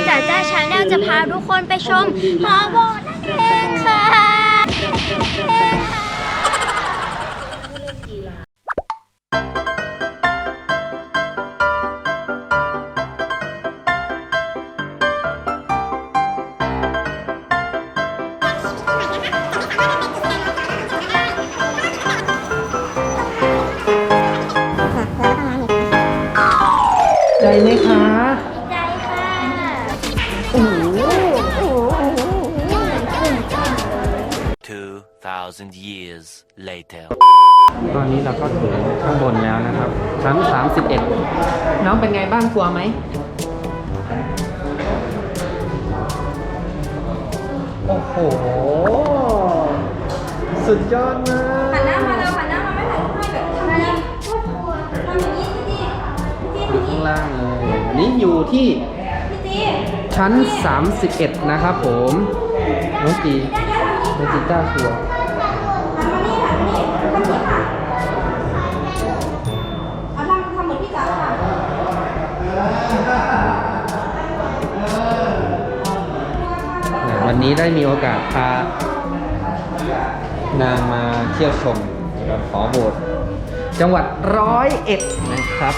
านจ๋จ้าชาแนลจะพาทุกคนไปชมหอโบสถ์นั่นเองค่ะใจไหมคะ 2,000 years later. ตอนนี้เราก็ถึงข้างบนแล้วนะครับ ชั้น 31 น้องเป็นไงบ้างกลัวไหม โอ้โห สุดยอดมาก หันหน้ามาเร็วหันหน้ามาไม่ถ่ายรูปให้แบบมาเร็วทำอย่างนี้พี่จีพี่จีอยู่ข้างล่างเลยอันนี้อยู่ที่พี่จีชั้น 31 นะครับผม น้องจีน้องจีจ้าชัว วันนี้ได้มีโอกาสพานางมาเที่ยวชมขอโบสถ์จังหวัดร้อยเอ็ดนะครับ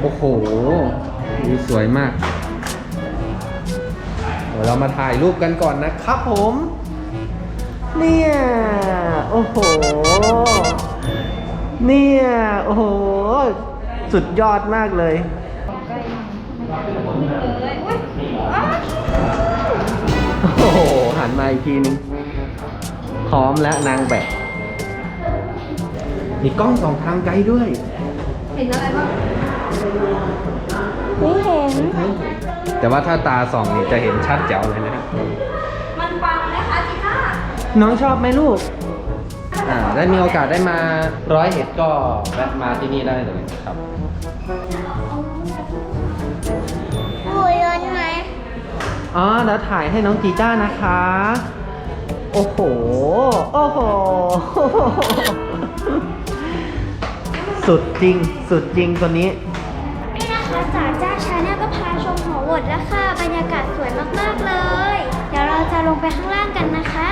โอ้โหดูสวยมากเดี๋ยวเรามาถ่ายรูปกันก่อนนะครับผม เนี่ย โอ้โห เนี่ย โอ้โห สุดยอดมากเลย โอ้โหหันมาอีกทีนึงพร้อมแล้วนางแบบมีกล้องสองทางไกลด้วยเห็นอะไรบ้างไม่เห็น แต่ว่าถ้าตาส่องนี่จะเห็นชัดแจ๋วเลยนะครับมันปังนะคะจีน่าน้องชอบไหมลูกอ่าได้มีโอกาสได้มาร้อยเอ็ดก็แวะมาที่นี่ได้เลยครับ ปูยนไหมอ๋อเดี๋ยวถ่ายให้น้องจีจ้านะคะ โอ้โห โอ้โห สุดจริง สุดจริงตัวนี้ นี่นะคะจ๋าจ้าชาแนลก็พาชมหอโบสถ์แล้วค่ะ บรรยากาศสวยมากๆเลย เดี๋ยวเราจะลงไปข้างล่างกันนะคะ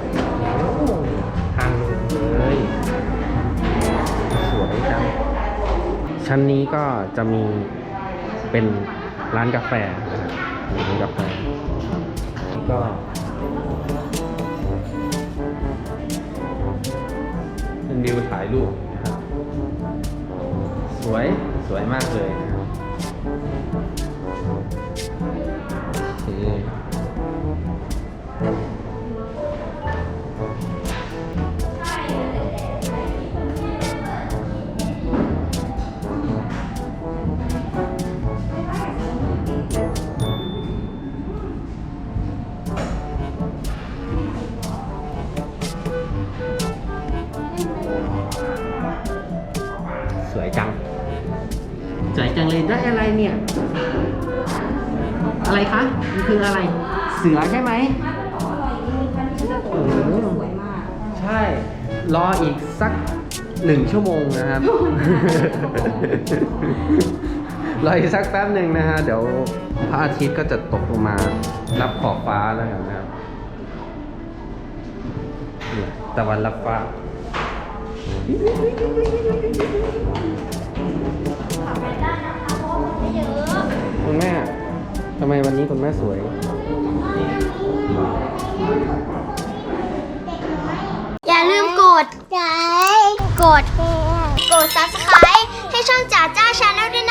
ท ชั้นนี้ก็จะมีเป็นร้านกาแฟนะครับร้านกาแฟก็เป็นวิวถ่ายรูปนะครับ สวยสวยมากเลยนะครับโอเค สวยจังเลยได้อะไรเนี่ย อะไรคะมันคืออะไร เสือใช่ไหมโอ้โหใช่ รออีกสักหนึ่งชั่วโมงนะครับ รออีกสักแป๊บหนึ่งนะฮะ เดี๋ยวพระอาทิตย์ก็จะตกลงมารับขอบฟ้าแล้วกันนะครับเนี่ยตะวันรับฟ้าำไมวันนี้คุณแม่สวย อย่าลืมกด ใจกด กด subscribe ให้ช่องจ่าจ้าชาแนลด้วยนะ